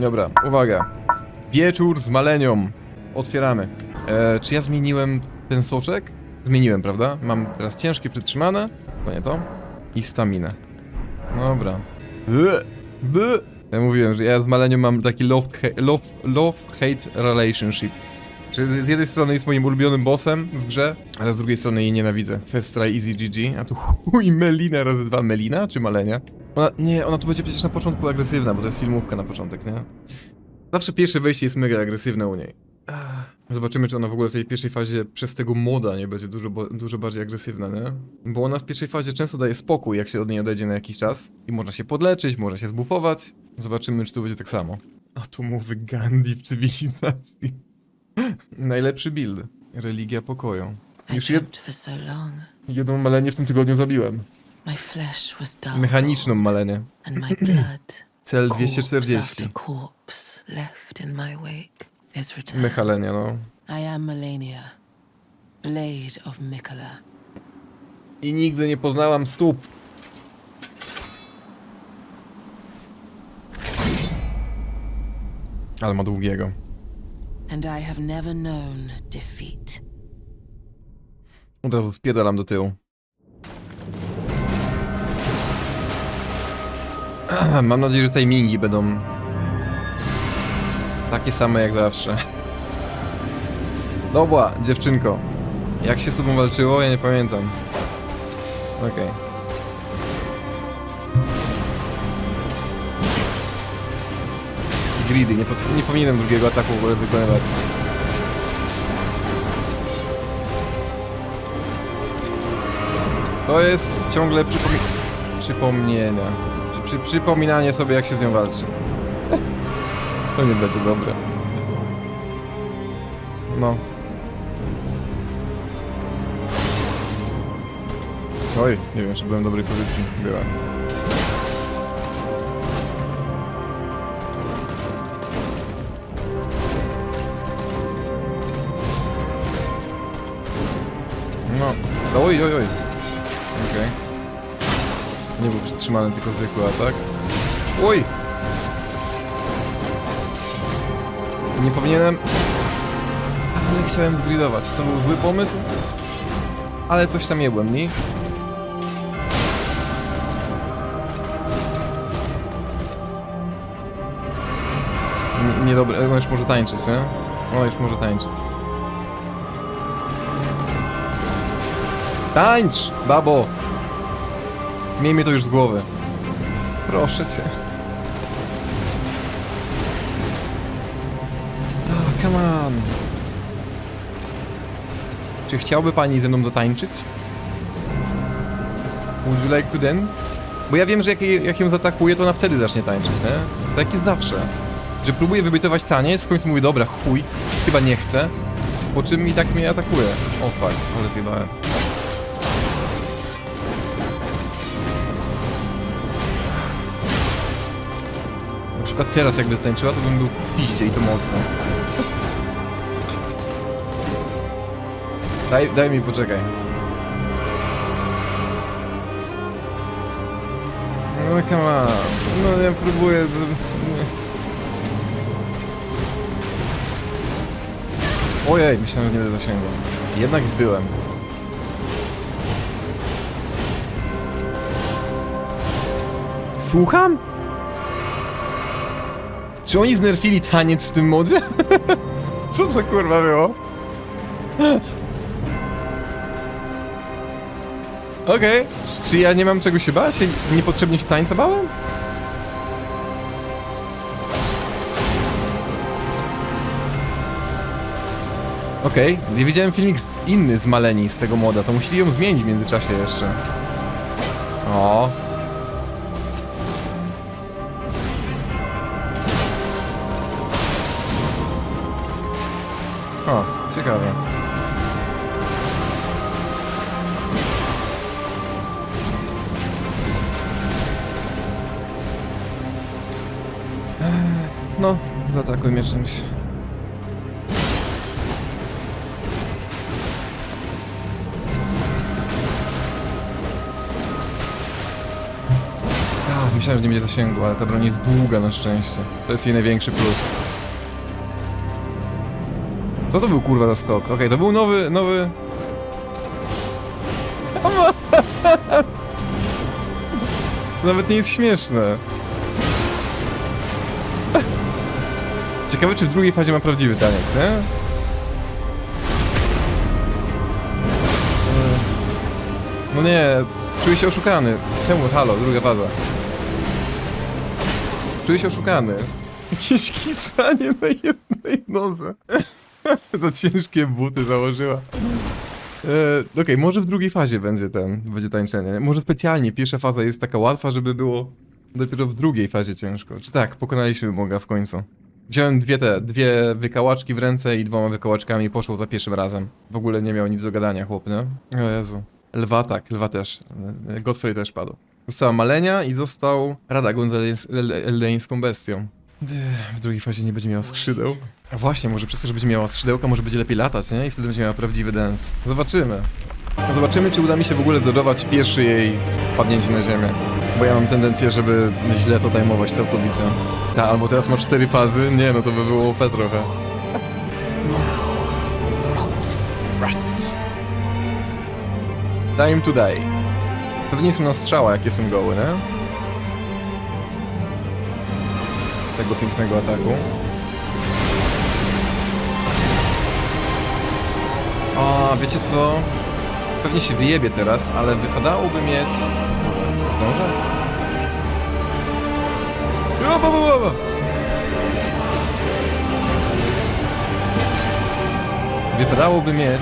Dobra, uwaga. Wieczór z malenią. Otwieramy. E, czy ja zmieniłem ten soczek? Zmieniłem, prawda? Mam teraz ciężkie przytrzymane. To nie to. I staminę. Dobra. By, by. Ja mówiłem, że ja z malenią mam taki love-hate love, love, hate relationship. Czy z jednej strony jest moim ulubionym bossem w grze, ale z drugiej strony jej nienawidzę. First try easy GG, a tu chuj Melina razy dwa. Melina czy Malenia? Ona, nie, ona tu będzie przecież na początku agresywna, bo to jest filmówka na początek, nie? Zawsze pierwsze wejście jest mega agresywne u niej. Zobaczymy, czy ona w ogóle w tej pierwszej fazie przez tego moda nie będzie dużo, bo- dużo bardziej agresywna, nie? Bo ona w pierwszej fazie często daje spokój, jak się od niej odejdzie na jakiś czas. I można się podleczyć, można się zbufować. Zobaczymy, czy tu będzie tak samo. Atomowy Gandhi w cywilizacji. Najlepszy build. Religia pokoju. Już jed jedną malenię w tym tygodniu zabiłem. My flesh was dull. Mechaniczną malenię. And my blood. Cel corpse 240. after corpse left in my wake. Is returned. Mechalenia, no. I am Melania, Blade of Mikola. I nigdy nie poznałam stóp. Ale ma długiego. And I have never known defeat. Od razu spierdalam do tyłu. Mam nadzieję, że timingi będą takie same jak zawsze. Dobra, dziewczynko. Jak się z tobą walczyło? Ja nie pamiętam. Okej. Gridy, nie, nie powinienem drugiego ataku w ogóle wykonywać. To jest ciągle przypomi przypomnienia. Przy, przy, przypominanie sobie, jak się z nią walczy. To nie będzie dobre. No. Oj, nie wiem, czy byłem w dobrej pozycji. Byłem. No. Oj, oj, oj. Nie był przytrzymany, tylko zwykły atak. Oj! Nie powinienem... Ale chciałem zgridować. To był zły pomysł. Ale coś tam jebłem, nie? Niedobre, ona już może tańczyć, nie? Ona już może tańczyć. Tańcz, babo! Miejmy to już z głowy. Proszę cię. Oh, come on. Czy chciałby pani ze mną zatańczyć? Would you like to dance? Bo ja wiem, że jak, jak ją zaatakuję, to ona wtedy zacznie tańczyć, nie? Tak jest zawsze. Że próbuję wybytować taniec, w końcu mówię, dobra, chuj, chyba nie chcę. Po czym i tak mnie atakuje. O fuck, ale zjebałem. Przykład teraz jakby tańczyła, to bym był w piście i to mocno. Daj, daj mi, poczekaj. No come on. No ja próbuję... Ojej, myślałem, że nie będę zasięgał. Jednak byłem. Słucham? Czy oni znerfili taniec w tym modzie? Co to kurwa było? Okej. Czy ja nie mam czego się bać? Niepotrzebnie się tańca bałem? Okej, ja widziałem filmik inny z Maleni z tego moda, to musieli ją zmienić w międzyczasie jeszcze. O, ciekawe. No, zaatakuj mnie czymś. Myślałem, że nie będzie zasięgu, ale ta broń jest długa na szczęście. To jest jej największy plus. Co to był kurwa za skok? Okej, to był nowy, nowy... Nawet nie jest śmieszne. Ciekawe, czy w drugiej fazie ma prawdziwy taniec, nie? No nie, czuję się oszukany. Czemu? Halo, druga faza. Czuję się oszukany. Jakieś kicanie na jednej nodze. to ciężkie buty założyła. E, Okej, może w drugiej fazie będzie ten, będzie tańczenie. Może specjalnie pierwsza faza jest taka łatwa, żeby było dopiero w drugiej fazie ciężko. Czy tak, pokonaliśmy Boga w końcu. Wziąłem dwie te, dwie wykałaczki w ręce i dwoma wykałaczkami poszło za pierwszym razem. W ogóle nie miał nic do gadania, chłop, nie? O Jezu. Lwa tak, lwa też. Godfrey też padł. Została Malenia i został Radagon z ele- eleńską bestią. W drugiej fazie nie będzie miała skrzydeł. A właśnie, może przez to, że będzie miała skrzydełka, może będzie lepiej latać, nie? I wtedy będzie miała prawdziwy dance. Zobaczymy. Zobaczymy, czy uda mi się w ogóle zdodżować pierwszy jej spadnięcie na ziemię. Bo ja mam tendencję, żeby źle to tajmować całkowicie. Ta, albo teraz ma cztery pady? Nie, no to by było OP trochę. Time to die. Pewnie są na strzała, jak jestem goły, nie? Z tego pięknego ataku. A, wiecie co? Pewnie się wyjebie teraz, ale wypadałoby mieć... Zdążę? O, bo, bo, bo, bo. Wypadałoby mieć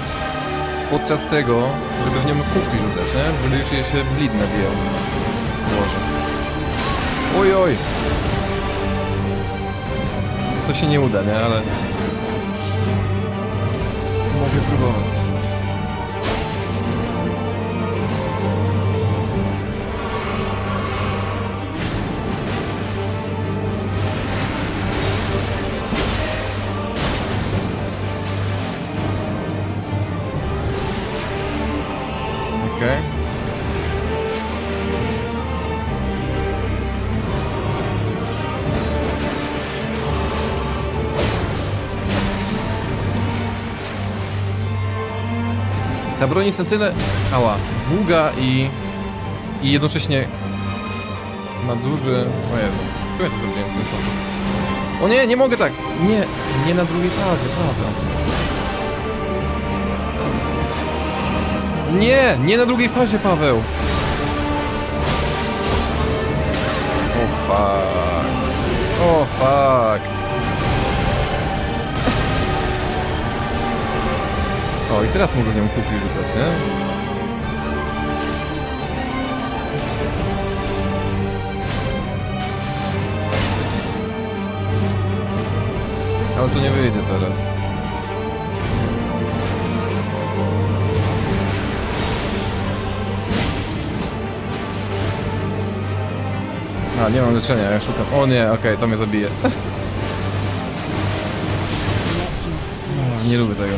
podczas tego, żeby w nią kukli rzucać, nie? Żeby już się blid nabijał. Może. Oj, oj. To się nie uda, nie? Ale... Mogę próbować. Ta broń jest na tyle... Ała. Długa i... I jednocześnie... Ma duży... O Jezu. Ja to zrobiłem w ten sposób? O nie, nie mogę tak! Nie, nie na drugiej fazie, prawda. Nie, nie na drugiej fazie, Paweł! O fuck. O fuck. O, i teraz mogę w kupić rzucać, nie? Ale to nie wyjdzie teraz. A, nie mam leczenia, ja szukam. O nie, okej, to mnie zabije. Nie lubię tego.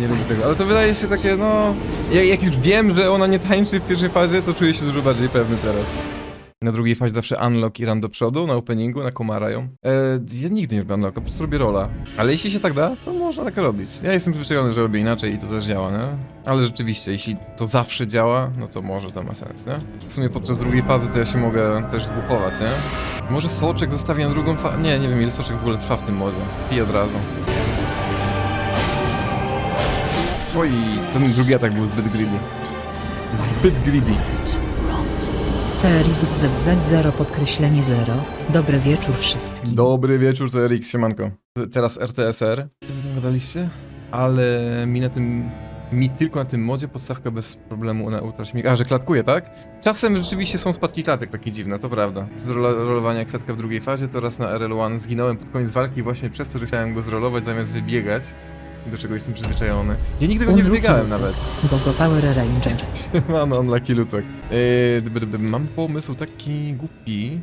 Nie lubię tego, ale to wydaje się takie, no... Jak, jak już wiem, że ona nie tańczy w pierwszej fazie, to czuję się dużo bardziej pewny teraz. Na drugiej fazie zawsze unlock i run do przodu, na openingu, na komara ją. E, ja nigdy nie robię unlocka, po prostu robię rola. Ale jeśli się tak da, to można tak robić. Ja jestem przyzwyczajony, że robię inaczej i to też działa, nie? Ale rzeczywiście, jeśli to zawsze działa, no to może to ma sens, nie? W sumie podczas drugiej fazy to ja się mogę też zbufować, nie? Może soczek zostawię na drugą fazę? Nie, nie wiem ile soczek w ogóle trwa w tym modzie. Piję od razu. Oj, ten drugi atak był zbyt greedy. Zbyt greedy. CRX ZZ0 podkreślenie 0. Dobry wieczór wszystkim. Dobry wieczór, to RX, siemanko. Teraz RTSR. Co gadaliście? Ale mi na tym... Mi tylko na tym modzie podstawka bez problemu na ultra śmig. A, że klatkuje, tak? Czasem rzeczywiście są spadki klatek takie dziwne, to prawda. Z rola- rolowania kwiatka w drugiej fazie, to raz na RL1 zginąłem pod koniec walki właśnie przez to, że chciałem go zrolować zamiast wybiegać. Do czego jestem przyzwyczajony. Ja nigdy go nie wybiegałem nawet. Gogo Power Rangers. Mam unlucky lucek. Yy, mam pomysł taki głupi,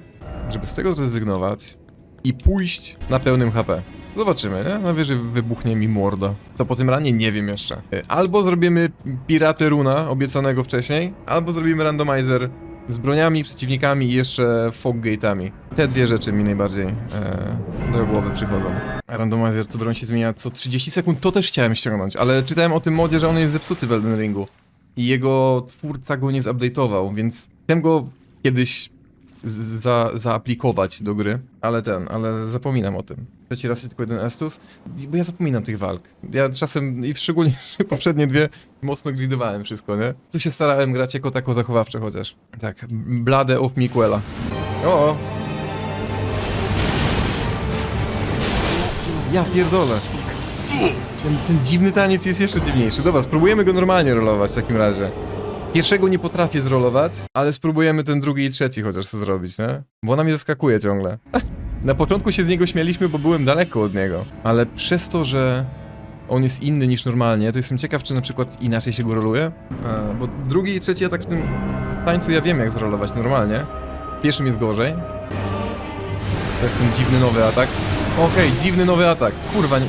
żeby z tego zrezygnować i pójść na pełnym HP. Zobaczymy, nie? Najwyżej wybuchnie mi morda. To po tym ranie nie wiem jeszcze. Yy, Albo zrobimy piratę runa, obiecanego wcześniej, albo zrobimy randomizer Z broniami, przeciwnikami i jeszcze foggate'ami. Te dwie rzeczy mi najbardziej e, do głowy przychodzą. Randomizer, co broń się zmienia co 30 sekund, to też chciałem ściągnąć, ale czytałem o tym modzie, że on jest zepsuty w Elden Ringu. I jego twórca go nie zupdate'ował, więc chciałem go kiedyś za, zaaplikować do gry, ale ten, ale zapominam o tym. Trzeci raz tylko jeden Estus, bo ja zapominam tych walk. Ja czasem, i szczególnie poprzednie dwie, mocno gridowałem wszystko, nie? Tu się starałem grać jako tako zachowawcze chociaż. Tak, Blade of Miquela. O, o, ja pierdolę. Ten, ten dziwny taniec jest jeszcze dziwniejszy. Dobra, spróbujemy go normalnie rolować w takim razie. Pierwszego nie potrafię zrolować, ale spróbujemy ten drugi i trzeci chociaż co zrobić, nie? Bo ona mnie zaskakuje ciągle. Na początku się z niego śmieliśmy, bo byłem daleko od niego. Ale przez to, że on jest inny niż normalnie, to jestem ciekaw, czy na przykład inaczej się go roluje. E, bo drugi i trzeci atak w tym tańcu ja wiem jak zrolować normalnie. Pierwszym jest gorzej. To jest ten dziwny nowy atak. Okej, dziwny nowy atak. Kurwa, nie...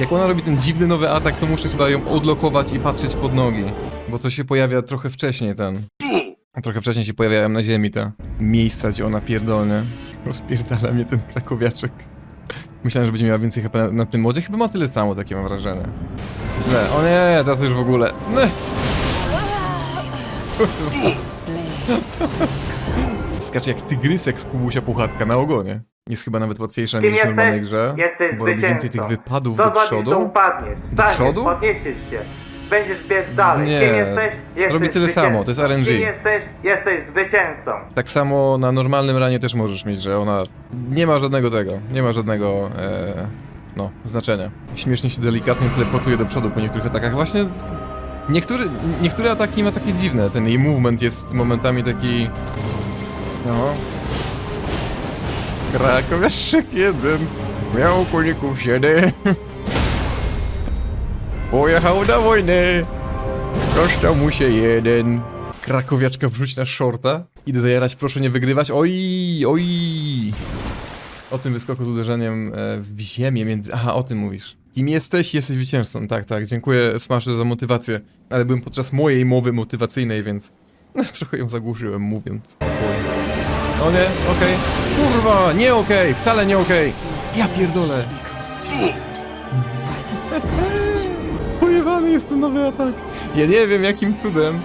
Jak ona robi ten dziwny nowy atak, to muszę chyba ją odlokować i patrzeć pod nogi. Bo to się pojawia trochę wcześniej ten. Trochę wcześniej się pojawiają na ziemi te miejsca, gdzie ona pierdolnie. Rozpierdala mnie ten krakowiaczek. Myślałem, że będzie miała więcej HP na, na tym modzie. Chyba ma tyle samo, takie mam wrażenie. Źle. O nie, teraz już w ogóle. Nie. Skacze jak tygrysek z kubusia puchatka na ogonie. Jest chyba nawet łatwiejsza Kim niż w normalnej jesteś? grze. Jesteś bo robi więcej zwycięzcą. tych wypadów Co do zrobisz, przodu. to upadniesz. Wstaniesz, przodu? podniesiesz się. Będziesz biec dalej. Nie, Kim jesteś? Jesteś robi tyle zwycięzcą. samo, to jest RNG. Kim jesteś? Jesteś zwycięzcą. Tak samo na normalnym ranie też możesz mieć, że ona nie ma żadnego tego, nie ma żadnego e, no, znaczenia. Śmiesznie się delikatnie teleportuje do przodu po niektórych atakach. Właśnie niektóry, niektóre ataki ma takie dziwne, ten jej movement jest momentami taki... No... Krakowiaszek jeden miał koników siedem. Pojechał na wojnę. Koształ mu się jeden. Krakowiaczka wrzuć na shorta. Idę zajarać, proszę nie wygrywać. Oj, oj. O tym wyskoku z uderzeniem e, w ziemię między... Aha, o tym mówisz. Kim jesteś? Jesteś zwycięzcą. Tak, tak. Dziękuję Smasher za motywację. Ale byłem podczas mojej mowy motywacyjnej, więc... Trochę ją zagłuszyłem mówiąc. O nie, okej. Kurwa, nie okej, wcale nie okej. Ja pierdolę. Pojewany jest ten nowy atak. Ja nie wiem jakim cudem.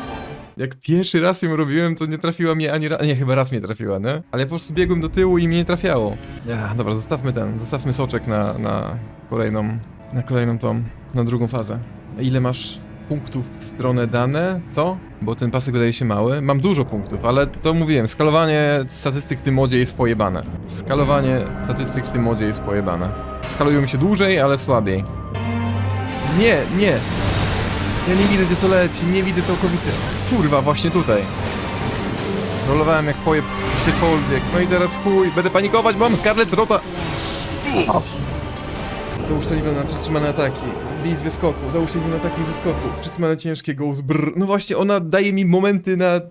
Jak pierwszy raz ją robiłem, to nie trafiła mnie ani raz. Nie, chyba raz mnie trafiła, nie? Ale po prostu biegłem do tyłu i mnie nie trafiało. Ja, dobra, zostawmy ten, zostawmy soczek na, na kolejną, na kolejną tą, na drugą fazę. Ile masz punktów w stronę dane? Co? Bo ten pasek wydaje się mały. Mam dużo punktów, ale to mówiłem, skalowanie statystyk w tym modzie jest pojebane. Skalowanie statystyk w tym modzie jest pojebane. Skalują się dłużej, ale słabiej. Nie, nie. Ja nie widzę gdzie co leci, nie widzę całkowicie. Kurwa, właśnie tutaj. Rolowałem jak pojeb gdziekolwiek. No i teraz chuj, będę panikować, bo mam Scarlet Rota. Załóżcie na przytrzymane ataki. Bij z wyskoku, załóżcie na ataki wyskoku. Przytrzymane ciężkie, go z brr. No właśnie, ona daje mi momenty na...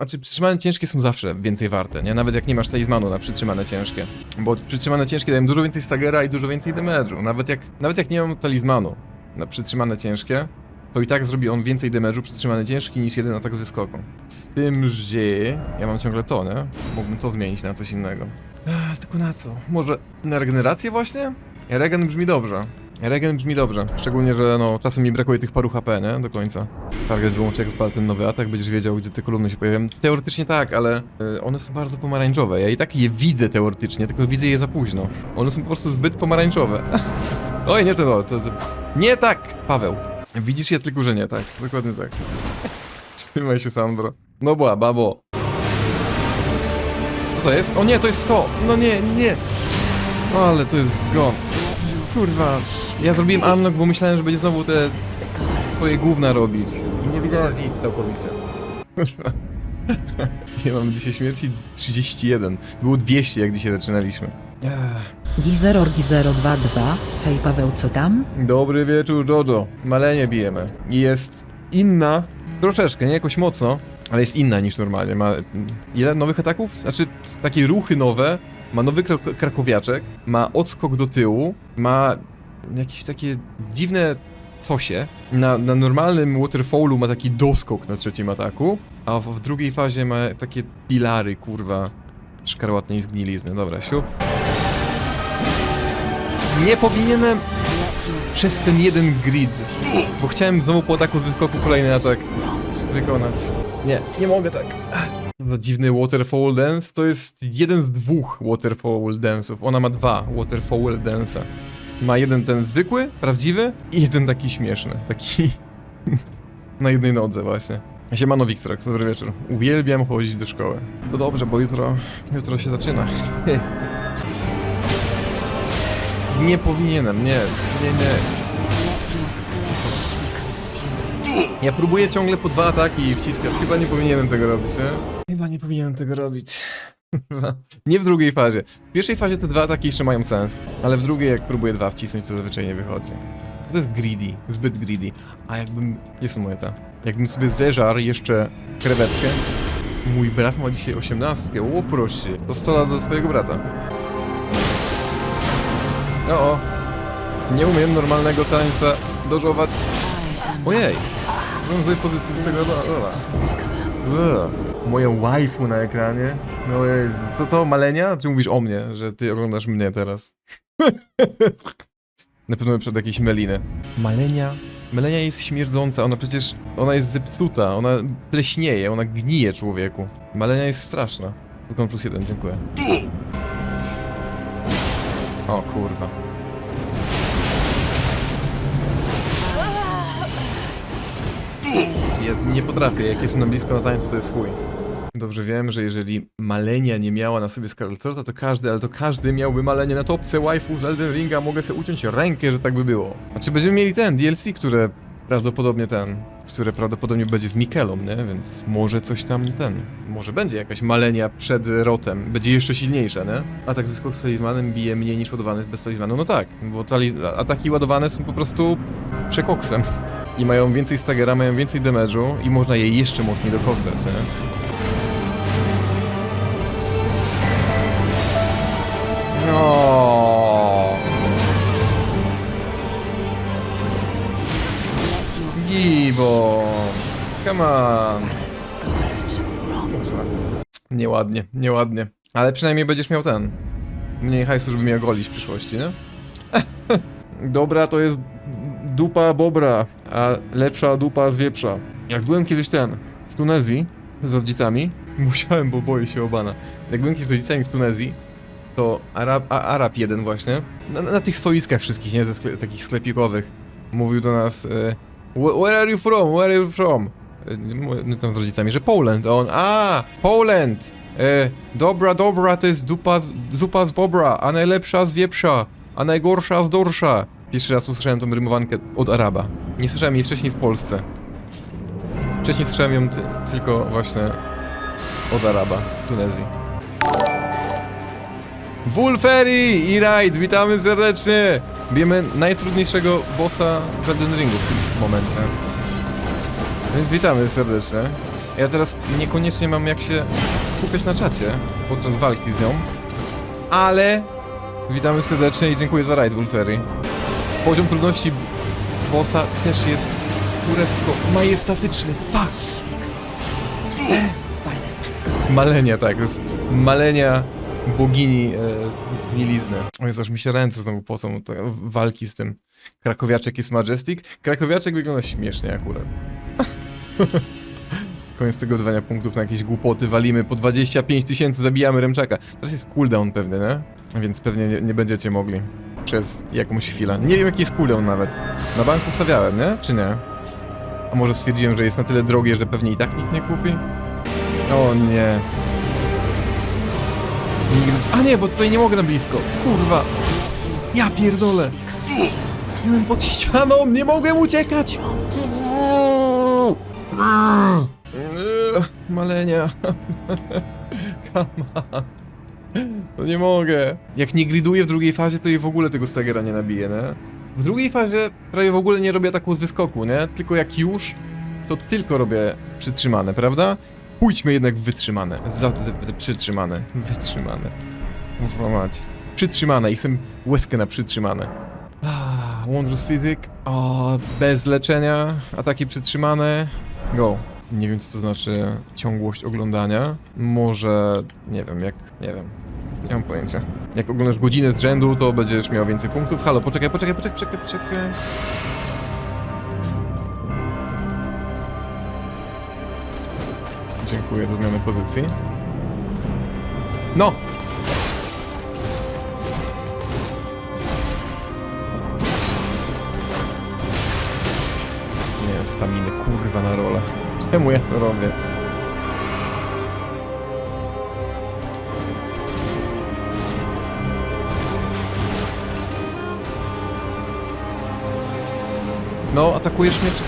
Znaczy, przytrzymane ciężkie są zawsze więcej warte, nie? Nawet jak nie masz talizmanu na przytrzymane ciężkie. Bo przytrzymane ciężkie dają dużo więcej stagera i dużo więcej damage'u. Nawet jak, nawet jak nie mam talizmanu na przytrzymane ciężkie, to i tak zrobi on więcej damage'u przytrzymany ciężki niż jeden atak z wyskoku. Z tym, że ja mam ciągle to, nie? Mógłbym to zmienić na coś innego. Ech, tylko na co? Może na regenerację właśnie? Regen brzmi dobrze. Regen brzmi dobrze. Szczególnie, że no czasem mi brakuje tych paru HP, nie? Do końca. Target wyłączy jak ten nowy atak, będziesz wiedział, gdzie te kolumny się pojawiają. Teoretycznie tak, ale y, one są bardzo pomarańczowe. Ja i tak je widzę teoretycznie, tylko widzę je za późno. One są po prostu zbyt pomarańczowe. Oj, nie to no, to, to... Nie tak, Paweł. Widzisz je tylko, że nie tak. Dokładnie tak. Trzymaj się, Sandro. No bła, babo. Co to jest? O nie, to jest to! No nie, nie! O, ale to jest zgon. Kurwa. Ja zrobiłem unlock, bo myślałem, że będzie znowu te twoje gówna robić. I nie widziałem nic całkowicie. Kurwa. Ja mam dzisiaj śmierci 31. Było 200, jak dzisiaj zaczynaliśmy. Ech. Gizeror Gizero22, hej Paweł co tam? Dobry wieczór, Jojo. Malenie bijemy. I jest inna, troszeczkę, nie jakoś mocno, ale jest inna niż normalnie. Ma ile nowych ataków? Znaczy, takie ruchy nowe. Ma nowy krak krakowiaczek, ma odskok do tyłu, ma jakieś takie dziwne cosie. Na, na normalnym waterfallu ma taki doskok na trzecim ataku. A w, w drugiej fazie ma takie pilary, kurwa, szkarłatnej zgnilizny. Dobra, siup. Nie powinienem przez ten jeden grid, bo chciałem znowu po ataku z wyskoku kolejny atak wykonać. Nie, nie mogę tak. Za dziwny waterfall dance. To jest jeden z dwóch waterfall dance'ów. Ona ma dwa waterfall dance'a. Ma jeden ten zwykły, prawdziwy i jeden taki śmieszny. Taki na jednej nodze właśnie. Siemano Wiktor, dobry wieczór. Uwielbiam chodzić do szkoły. To dobrze, bo jutro, jutro się zaczyna. Nie powinienem, nie, nie, nie. Ja próbuję ciągle po dwa ataki wciskać. Chyba nie powinienem tego robić, nie? Chyba nie powinienem tego robić. nie w drugiej fazie. W pierwszej fazie te dwa ataki jeszcze mają sens, ale w drugiej jak próbuję dwa wcisnąć, to zazwyczaj nie wychodzi. To jest greedy, zbyt greedy. A jakbym... Gdzie są moje te? Jakbym sobie zeżarł jeszcze krewetkę. Mój brat ma dzisiaj osiemnastkę, o proszę. To 100 lat do twojego brata. No o. Nie umiem normalnego tańca dożować. Ojej. Byłem złej pozycji do tego. Ugh. Moje waifu na ekranie. No Jezu. Co to, malenia? Czy mówisz o mnie, że ty oglądasz mnie teraz? na pewno przed jakieś meliny. Malenia? Melenia jest śmierdząca, ona przecież, ona jest zepsuta, ona pleśnieje, ona gnije człowieku. Malenia jest straszna. Tylko plus jeden, dziękuję. O kurwa. Ja nie potrafię, jak jestem na blisko na tańcu, to jest chuj. Dobrze wiem, że jeżeli Malenia nie miała na sobie Scarlet Rota, to każdy, ale to każdy miałby Malenie na topce waifu z Elden Ringa, mogę sobie uciąć rękę, że tak by było. A czy będziemy mieli ten DLC, które prawdopodobnie ten, które prawdopodobnie będzie z Mikelą, nie? Więc może coś tam ten, może będzie jakaś Malenia przed Rotem, będzie jeszcze silniejsza, nie? Atak wyskok z talizmanem bije mniej niż ładowany bez talizmanu, no tak, bo ataki ładowane są po prostu przekoksem. I mają więcej stagera, mają więcej damage'u i można je jeszcze mocniej dokoksać, nie? No. Gibo. Come on. Nieładnie, nieładnie. Ale przynajmniej będziesz miał ten. Mniej hajsu, żeby mnie golić w przyszłości, nie? Dobra, to jest dupa bobra, a lepsza dupa z wieprza. Jak byłem kiedyś ten, w Tunezji z rodzicami, musiałem, bo boję się obana. Jak byłem kiedyś z rodzicami w Tunezji, to Arab, a, Arab jeden właśnie, na, na tych stoiskach wszystkich, nie, ze takich sklepikowych, mówił do nas, e, "Wh- where are you from, where are you from? E, My tam z rodzicami, że Poland, a on, a, Poland, e, dobra, dobra, to jest dupa, z- zupa z bobra, a najlepsza z wieprza, a najgorsza z dorsza. Pierwszy raz usłyszałem tą rymowankę od Araba. Nie słyszałem jej wcześniej w Polsce. Wcześniej słyszałem ją ty, tylko właśnie od Araba w Tunezji. Wulferi i Raid, witamy serdecznie! Bijemy najtrudniejszego bossa w Elden Ringu w tym momencie. Więc witamy serdecznie. Ja teraz niekoniecznie mam jak się skupiać na czacie podczas walki z nią, ale witamy serdecznie i dziękuję za raid, Wulferi. Poziom trudności bossa też jest kurewsko majestatyczny. Fuck! Malenia, tak, to jest malenia bogini e, zgnilizny. O Jezu, aż mi się ręce znowu posą od te walki z tym. Krakowiaczek jest Majestic. Krakowiaczek wygląda śmiesznie akurat. Koniec tego dawania punktów na jakieś głupoty, walimy po 25 tysięcy, zabijamy Remczaka. Teraz jest cooldown pewnie, nie? Więc pewnie nie, nie będziecie mogli przez jakąś chwilę. Nie wiem jaki jest cooldown nawet. Na banku stawiałem, nie? Czy nie? A może stwierdziłem, że jest na tyle drogie, że pewnie i tak nikt nie kupi? O nie. A nie, bo tutaj nie mogę na blisko. Kurwa. Ja pierdolę. Byłem pod ścianą, nie mogłem uciekać. Malenia. Come on. No nie mogę. Jak nie griduję w drugiej fazie, to i w ogóle tego stagera nie nabiję, nie? W drugiej fazie prawie w ogóle nie robię ataku z wyskoku, nie? Tylko jak już, to tylko robię przytrzymane, prawda? Pójdźmy jednak w wytrzymane. Za, za, przytrzymane. Wytrzymane. Muszę mać. Przytrzymane i chcę łezkę na przytrzymane. Ah, Wondrous Physic. O, bez leczenia. Ataki przytrzymane. Go. Nie wiem, co to znaczy ciągłość oglądania. Może, nie wiem, jak, nie wiem. Nie mam pojęcia. Jak oglądasz godzinę z rzędu, to będziesz miał więcej punktów. Halo, poczekaj, poczekaj, poczekaj, poczekaj, poczekaj. Dziękuję za zmianę pozycji. No! Nie, staminy, kurwa na rolę. Czemu ja to robię? No, atakujesz mnie czy...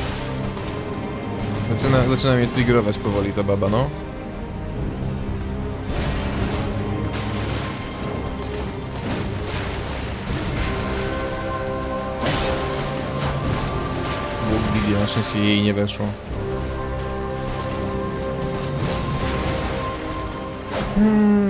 Zaczyna, zaczyna mnie triggerować powoli ta baba, no. Bóg na szczęście jej nie weszło. Dobranoc,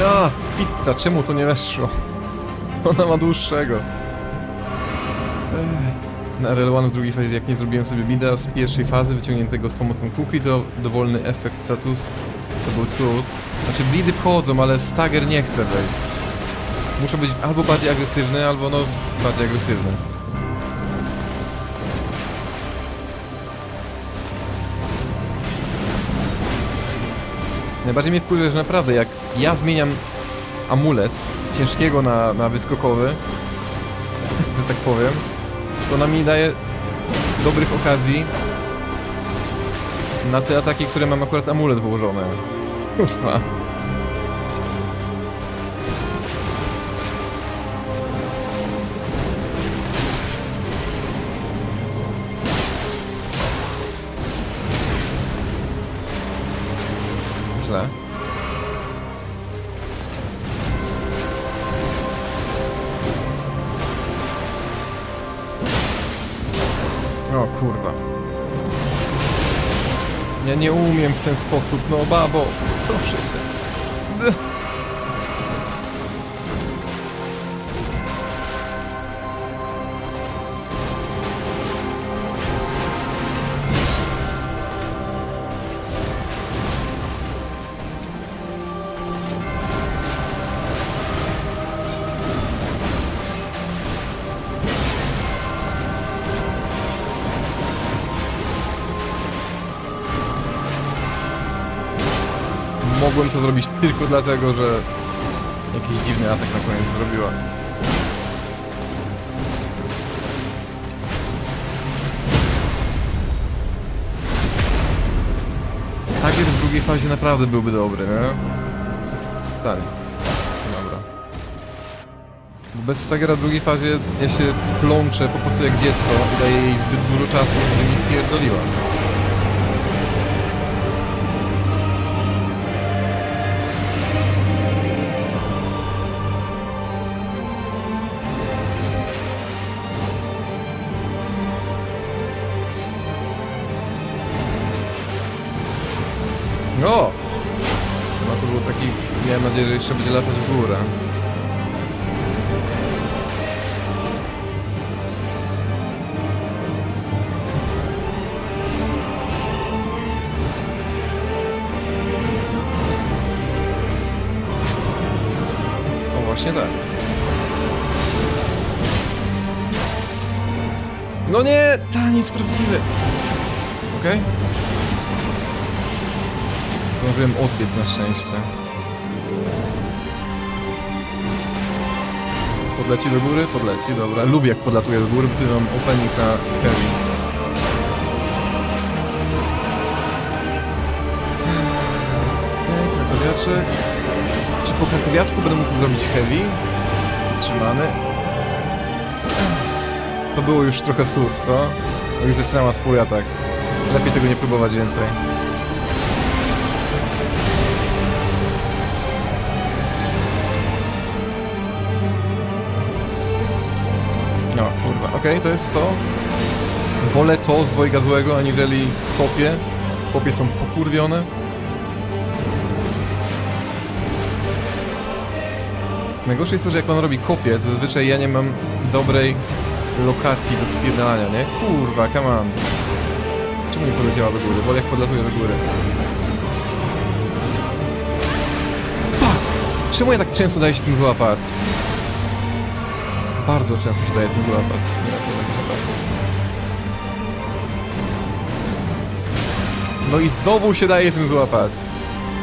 Ja, pitta, czemu to nie weszło? Ona ma dłuższego. Na RL1 w drugiej fazie, jak nie zrobiłem sobie bida z pierwszej fazy wyciągniętego z pomocą kuki, to dowolny efekt status to był cud. Znaczy blidy wchodzą, ale stagger nie chce wejść. Muszę być albo bardziej agresywny, albo no bardziej agresywny. Najbardziej mnie wkurza, że naprawdę jak ja zmieniam amulet z ciężkiego na, na wyskokowy, że tak powiem, to ona mi daje dobrych okazji na te ataki, które mam akurat amulet włożony. Kurwa. O kurwa. Ja nie umiem w ten sposób, no babo, proszę cię. Zrobić tylko dlatego, że jakiś dziwny atak na koniec zrobiła. Stagier w drugiej fazie naprawdę byłby dobry, nie? Tak. Dobra. Bo bez Stagera w drugiej fazie ja się plączę po prostu jak dziecko i daję jej zbyt dużo czasu, żeby mi wpierdoliła. Jeszcze będzie latać w górę. Właśnie tak. No nie! Taniec prawdziwy! Okej? Zdążyłem odbiec na szczęście. Podleci do góry? Podleci, dobra. Lubię jak podlatuje do góry, gdy mam opening na heavy. Krakowiaczek. Czy po krakowiaczku będę mógł zrobić heavy? Trzymany. To było już trochę sus, co? Bo już zaczynała swój atak. Lepiej tego nie próbować więcej. Okej, to jest to. Wolę to z dwojga złego, aniżeli kopie. Kopie są pokurwione. Najgorsze jest to, że jak on robi kopię, to zazwyczaj ja nie mam dobrej lokacji do spierdalania, nie? Kurwa, come on. Czemu nie poleciała do góry? Wolę jak podlatuje do góry. Czemu ja tak często daję się tym złapać? Bardzo często się daje tym złapać. No i znowu się daje tym złapać.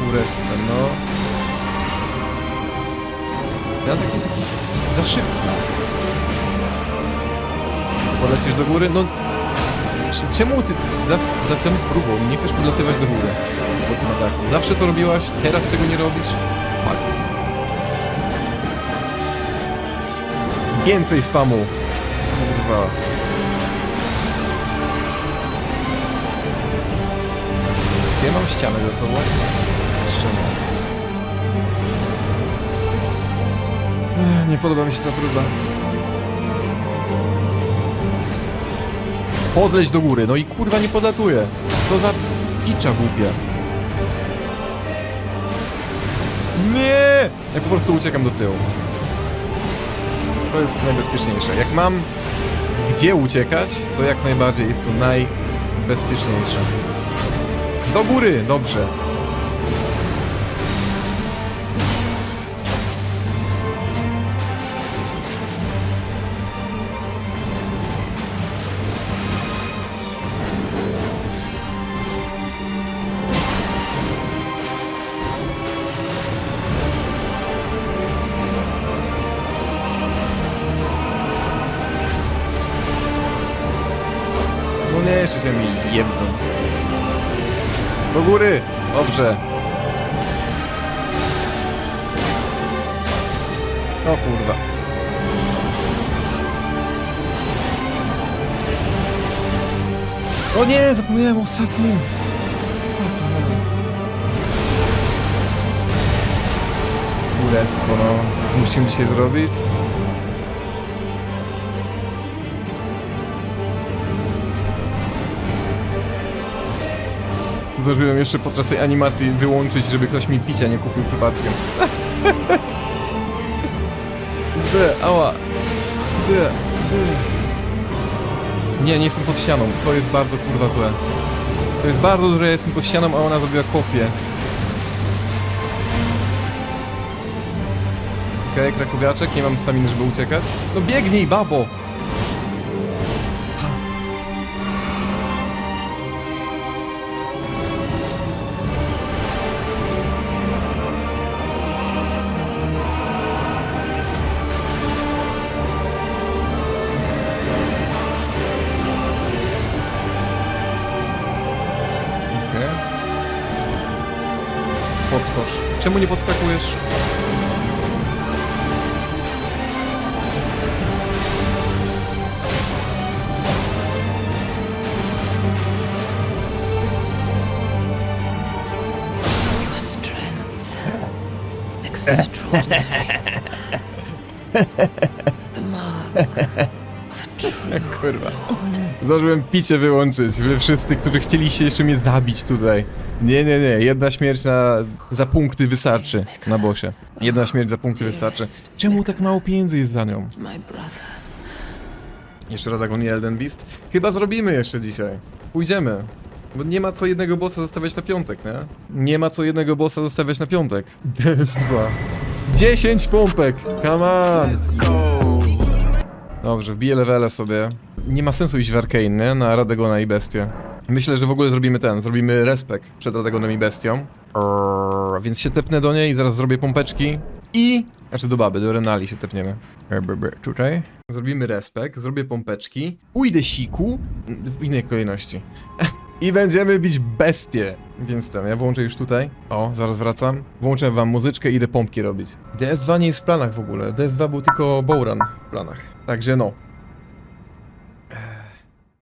Kurestwem, no. Ja tak jest jakiś za szybki. Polecisz do góry? No... Czemu ty za, za tą próbą nie chcesz podlatywać do góry? Po tym ataku. Zawsze to robiłaś, teraz tego nie robisz? Więcej spamu. Czy ja mam ścianę ze sobą? Jeszcze nie. Nie podoba mi się ta próba. Podleć do góry, no i kurwa nie podlatuje. To za picza głupia. Nie! Ja po prostu uciekam do tyłu. Jest najbezpieczniejsze. Jak mam gdzie uciekać, to jak najbardziej jest to najbezpieczniejsze. Do góry! Dobrze. Jeszcze się mi jebnąć. Do góry! Dobrze. O kurwa. O nie, zapomniałem ostatnim. Królestwo, no. Musimy dzisiaj zrobić. Zdążyłem jeszcze podczas tej animacji wyłączyć, żeby ktoś mi picia nie kupił przypadkiem. Dy, ała. Dy, dy. Nie, nie jestem pod ścianą. To jest bardzo kurwa złe. To jest bardzo złe, ja jestem pod ścianą, a ona zrobiła kopię. Okej, krakowiaczek, nie mam staminy, żeby uciekać. No biegnij, babo! Czemu nie podskakujesz? Extraordinary. Kurwa. Zdążyłem picie wyłączyć. Wy wszyscy, którzy chcieliście jeszcze mnie zabić tutaj. Nie, nie, nie. Jedna śmierć na... za punkty wystarczy na bosie. Jedna śmierć za punkty wystarczy. Czemu tak mało pieniędzy jest za nią? Jeszcze Radagon i Elden Beast? Chyba zrobimy jeszcze dzisiaj. Pójdziemy. Bo nie ma co jednego bossa zostawiać na piątek, nie? Nie ma co jednego bossa zostawiać na piątek. DS2. 10 pompek! Come on! Dobrze, wbiję levele sobie. Nie ma sensu iść w Arcane? Na Radagona i Bestię. Myślę, że w ogóle zrobimy ten, zrobimy respekt przed Radagonem i Bestią. Więc się tepnę do niej zaraz zrobię pompeczki. I... Znaczy do baby, do Renali się tepniemy. Brr, Tutaj. Zrobimy respekt, zrobię pompeczki. Pójdę siku. W innej kolejności. I będziemy bić bestie. Więc ten, ja włączę już tutaj. O, zaraz wracam. Włączę wam muzyczkę i idę pompki robić. DS2 nie jest w planach w ogóle. DS2 był tylko Bowrun w planach. Także no,